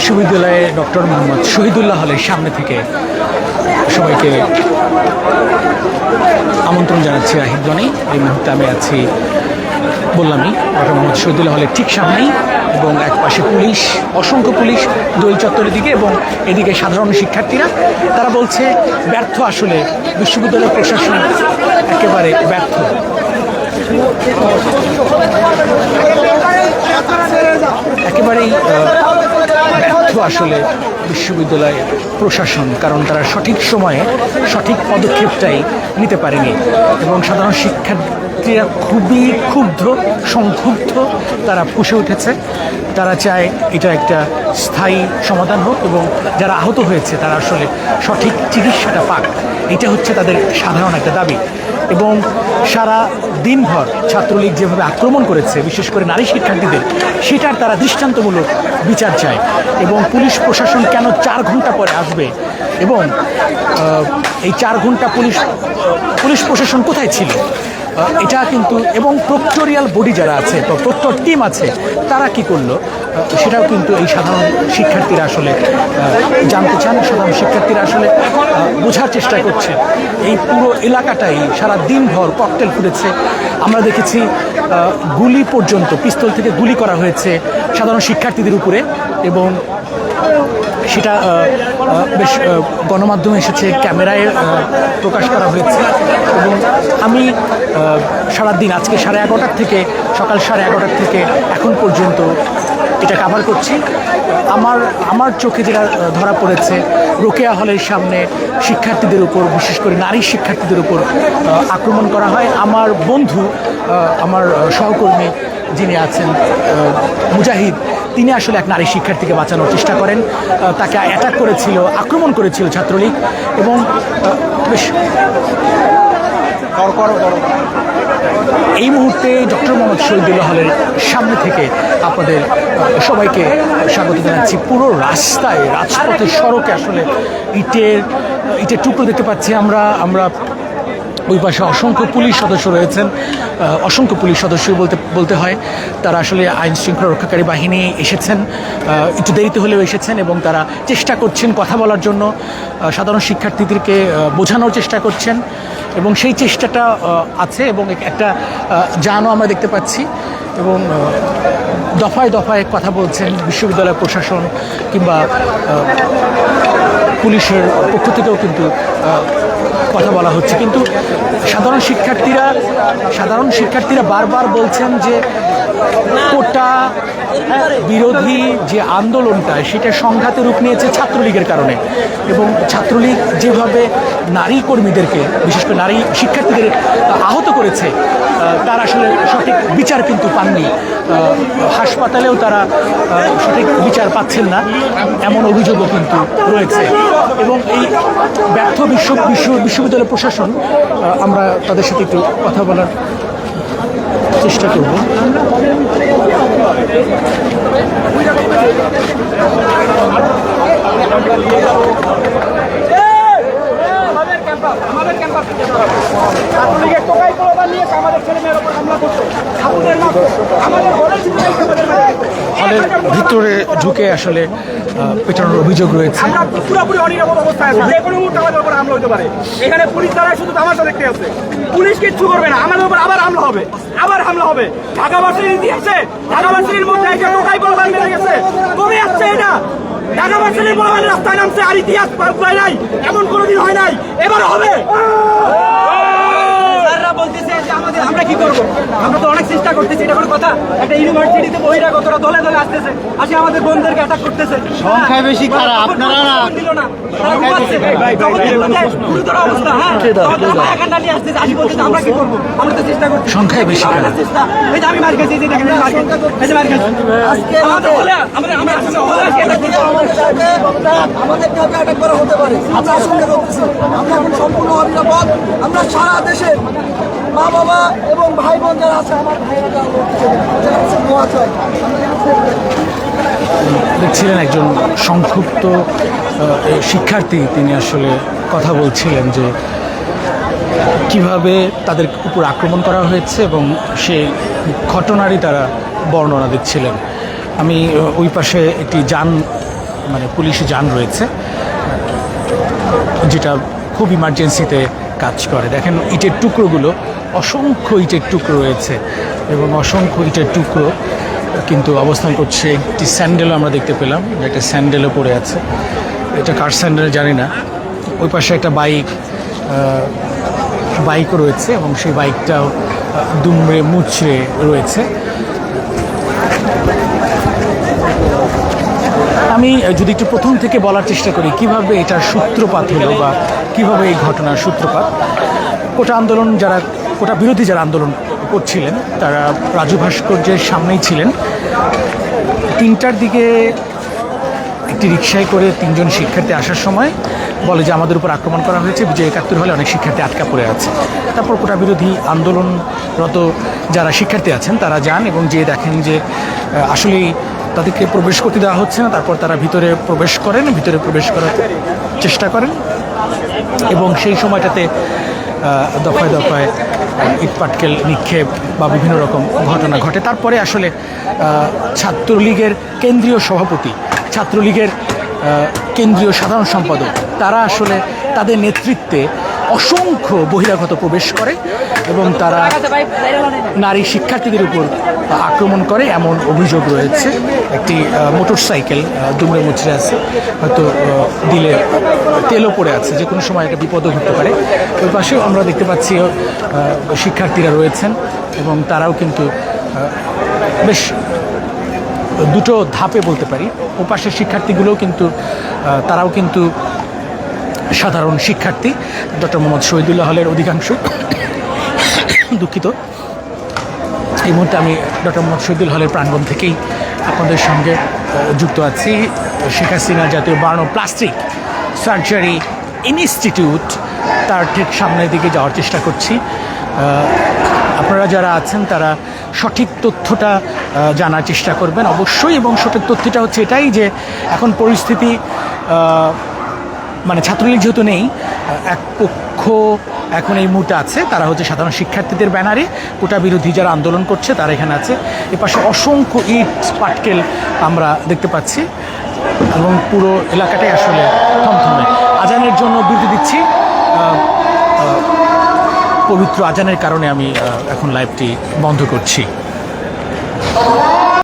বিশ্ববিদ্যালয়ে ডক্টর মোহাম্মদ শহীদুল্লাহ হলের সামনে থেকে সবাইকে আমন্ত্রণ জানাচ্ছি আহিদ্বনি এই মুহূর্তে আমি আছি বললামই ডক্টর মোহাম্মদ শহীদুল্লাহ হলের ঠিক সামনেই এবং এক পাশে পুলিশ, অসংখ্য পুলিশ দোল চত্বরের দিকে এবং এদিকে সাধারণ শিক্ষার্থীরা, তারা বলছে ব্যর্থ আসলে বিশ্ববিদ্যালয় প্রশাসন একেবারে ব্যর্থ। আসলে বিশ্ববিদ্যালয়ের প্রশাসন, কারণ তারা সঠিক সময়ে সঠিক পদক্ষেপটাই নিতে পারেনি। এবং সাধারণ শিক্ষার্থীরা খুবই ক্ষুব্ধ, সংক্ষুব্ধ তারা ফুসে উঠেছে। তারা চায় এটা একটা স্থায়ী সমাধান হোক এবং যারা আহত হয়েছে তারা আসলে সঠিক চিকিৎসাটা পাক। এটা হচ্ছে তাদের সাধারণ একটা দাবি। এবং সারা দিনভর ছাত্রলীগ যেভাবে আক্রমণ করেছে, বিশেষ করে নারী শিক্ষার্থীদের, সেটার তারা দৃষ্টান্তমূলক বিচার চায়। এবং পুলিশ প্রশাসন কেন চার ঘণ্টা পরে আসবে? এবং এই চার ঘণ্টা পুলিশ পুলিশ প্রশাসন কোথায় ছিল? এটা কিন্তু এবং প্রক্টোরিয়াল বডি যারা আছে প্রক্টর টিম আছে, তারা কি করল? সেটাও কিন্তু এই সাধারণ শিক্ষার্থীরা আসলে জানতে চান। সাধারণ শিক্ষার্থীরা আসলে বোঝার চেষ্টা করছে। এই পুরো এলাকাটাই সারা দিনভর ককটেল ফুটেছে। আমরা দেখেছি গুলি পর্যন্ত, পিস্তল থেকে গুলি করা হয়েছে সাধারণ শিক্ষার্থীদের উপরে এবং সেটা বেশ গণমাধ্যমে এসেছে, ক্যামেরায় প্রকাশ করা হয়েছে। এবং আমি সারাদিন, আজকে সাড়ে এগারোটার থেকে, সকাল সাড়ে এগারোটার থেকে এখন পর্যন্ত এটা কাভার করছি। আমার আমার চোখে যেটা ধরা পড়েছে, রোকেয়া হলের সামনে শিক্ষার্থীদের উপর, বিশেষ করে নারী শিক্ষার্থীদের উপর আক্রমণ করা হয়। আমার বন্ধু আমার সহকর্মী যিনি আছেন মুজাহিদ তিনি আসলে এক নারী শিক্ষার্থীকে বাঁচানোর চেষ্টা করেন তাকে অ্যাটাক করেছিল, আক্রমণ করেছিল ছাত্রলীগ এবং বেশ এই মুহূর্তে ডক্টর মোহাম্মদ শহীদুল্লাহ হলের সামনে থেকে আপনাদের সবাইকে স্বাগত জানাচ্ছি। পুরো রাস্তায় রাজপথে সড়কে আসলে ইটের ইটের টুকরো দেখতে পাচ্ছি আমরা। আমরা ওই পাশে অসংখ্য পুলিশ সদস্য রয়েছেন। অসংখ্য পুলিশ সদস্য বলতে বলতে হয়, তারা আসলে আইন শৃঙ্খলা রক্ষাকারী বাহিনী এসেছেন। একটু দেরিতে হলেও এসেছেন এবং তারা চেষ্টা করছেন কথা বলার জন্য। সাধারণ শিক্ষার্থীদেরকে বোঝানোর চেষ্টা করছেন এবং সেই চেষ্টাটা আছে এবং এক- একটা জানও আমরা দেখতে পাচ্ছি এবং দফায় দফায় কথা বলছেন বিশ্ববিদ্যালয় প্রশাসন কিংবা পুলিশের পক্ষ থেকেও কিন্তু কথা বলা হচ্ছে। কিন্তু সাধারণ শিক্ষার্থীরা সাধারণ শিক্ষার্থীরা বারবার বলছেন যে কোটা বিরোধী যে আন্দোলনটা, সেটা সংঘাতে রূপ নিয়েছে ছাত্রলীগের কারণে। এবং ছাত্রলীগ যেভাবে নারী কর্মীদেরকে, বিশেষ করে নারী শিক্ষার্থীদের করেছে। তার আসলে সঠিক বিচার কিন্তু পাননি। হাসপাতালেও তারা সঠিক বিচার পাচ্ছেন না। এমন অভিযোগও কিন্তু রয়েছে। এবং এই ব্যর্থ বিশ্ব বিশ্ব বিশ্ববিদ্যালয় প্রশাসন আমরা তাদের সাথে একটু কথা বলার চেষ্টা করব। হলের ভিতরে ঢুকে আসলে পেটানোর অভিযোগ রয়েছে। পুরোপুরি হতে পারে। এখানে পুলিশ দ্বারা শুধু তামাশা দেখতে আছে পুলিশ কিচ্ছু করবে না। আমাদের উপর আবার হামলা হবে। আবার হামলা হবে। ঢাকা ভার্সিটির ইতিহাসে, ঢাকা ভার্সিটির মধ্যে একটা টোকাই প্রলোভন বেড়ে গেছে? কমে যাচ্ছে এটা। ঢাকা ভার্সিটির প্রলোভন রাস্তায় নামছে আর ইতিহাস নাই। এমন কোনোদিন হয় নাই। এবার হবে স্যাররা বলতেছে যে আমাদের আমরা কি করব আমরা তো অনেক চেষ্টা করতেছি এটা কোনো কথা একটা ইউনিভার্সিটিতে বহিরাগতরা দলে দলে আসতেছে আসে আমাদের বোনদেরকে অ্যাটাক করতেছে সংখ্যায় বেশি? খবর- আপনারা না? দিল না তারা ঘুমাচ্ছে। তখন দেখল যে গুরুতর অবস্থা হ্যাঁ তখন নিয়ে আসতেছে আসি বলতেছে আমরা কি করব আমরা তো চেষ্টা করছি সংখ্যায় বেশি? চেষ্টা এই যে আমি মার খেয়েছি যে দেখেন এই যে মার খেয়েছি এই যে মার খেয়েছি আমাদের হলে আমরা আমরা হলে আজকে attack করব। আমাদের কাউকে অ্যাটাক করা হতে পারে আমরা আশঙ্কা করতেছি আমরা সারা দেশের মা বাবা এবং ভাই বোন যারা আছে আমার দেখছিলেন একজন সংক্ষুব্ধ শিক্ষার্থী, তিনি আসলে কথা বলছিলেন যে কীভাবে তাদের উপর আক্রমণ করা হয়েছে এবং সেই ঘটনারই তারা বর্ণনা দিচ্ছিলেন। আমি ওই পাশে একটি যান মানে পুলিশ যান রয়েছে, যেটা খুব ইমার্জেন্সিতে কাজ করে। দেখেন ইটের টুকরোগুলো, অসংখ্য ইটের টুকরো রয়েছে এবং অসংখ্য ইটের টুকরো কিন্তু অবস্থান করছে একটি স্যান্ডেলও আমরা দেখতে পেলাম একটা স্যান্ডেলও পড়ে আছে। এটা কার স্যান্ডেল জানি না। ওই পাশে একটা বাইক বাইকও রয়েছে এবং সেই বাইকটাও দুমড়ে মুচড়ে রয়েছে। আমি যদি একটু প্রথম থেকে বলার চেষ্টা করি, কীভাবে এটার সূত্রপাত হলো বা কীভাবে এই ঘটনার সূত্রপাত? কোটা আন্দোলন যারা, কোটা বিরোধী যারা আন্দোলন করছিলেন, তারা রাজু ভাস্কর্যের সামনেই ছিলেন। তিনটার দিকে একটি রিক্সায় করে তিনজন শিক্ষার্থী আসার সময় বলে যে আমাদের উপর আক্রমণ করা হয়েছে, বিজয় একাত্তর হলে অনেক শিক্ষার্থী আটকা পড়ে আছে। তারপর কোটা বিরোধী আন্দোলনরত যারা শিক্ষার্থী আছেন, তারা যান এবং যে দেখেন যে আসলেই তাদেরকে প্রবেশ করতে দেওয়া হচ্ছে না, তারপর তারা ভিতরে প্রবেশ করেন, ভিতরে প্রবেশ করার চেষ্টা করেন। এবং সেই সময়টাতে দফায় দফায় ইটপাটকেল নিক্ষেপ বা বিভিন্ন রকম ঘটনা ঘটে। তারপরে আসলে ছাত্রলীগের কেন্দ্রীয় সভাপতি, ছাত্রলীগের কেন্দ্রীয় সাধারণ সম্পাদক, তারা আসলে তাদের নেতৃত্বে অসংখ্য বহিরাগত প্রবেশ করে এবং তারা নারী শিক্ষার্থীদের উপর আক্রমণ করে এমন অভিযোগ রয়েছে। একটি মোটর সাইকেল দুমড়ে মুচড়ে আছে হয়তো দিলে তেলও পড়ে আছে, যে কোনো সময় একটা বিপদও ঘটতে পারে। ওই পাশেও আমরা দেখতে পাচ্ছি শিক্ষার্থীরা রয়েছেন এবং তারাও কিন্তু বেশ দুটো ধাপে বলতে পারি। ও পাশের শিক্ষার্থীগুলোও কিন্তু তারাও কিন্তু সাধারণ শিক্ষার্থী ডক্টর মোহাম্মদ শহীদুল্লাহ হলের অধিকাংশ দুঃখিত। এই মুহূর্তে আমি ডক্টর মোহাম্মদ শহীদুল হলের প্রাঙ্গণ থেকেই আপনাদের সঙ্গে যুক্ত আছি। শেখ হাসিনা জাতীয় বার্ন প্লাস্টিক সার্জারি ইনস্টিটিউট, তার ঠিক সামনের দিকে যাওয়ার চেষ্টা করছি। আপনারা যারা আছেন, তারা সঠিক তথ্যটা জানার চেষ্টা করবেন অবশ্যই। এবং সঠিক তথ্যটা হচ্ছে এটাই যে, এখন পরিস্থিতি মানে ছাত্রলীগ যেহেতু নেই, এক পক্ষ এখন এই মুহূর্তে আছে, তারা হচ্ছে সাধারণ শিক্ষার্থীদের ব্যানারে। কোটা বিরোধী যারা আন্দোলন করছে, তারা এখানে আছে। এ পাশে অসংখ্য ইট, পাটকেল আমরা দেখতে পাচ্ছি। এবং পুরো এলাকাটাই আসলে থমথমে। আজানের জন্য বিরতি দিচ্ছি। পবিত্র আজানের কারণে আমি এখন লাইভটি বন্ধ করছি।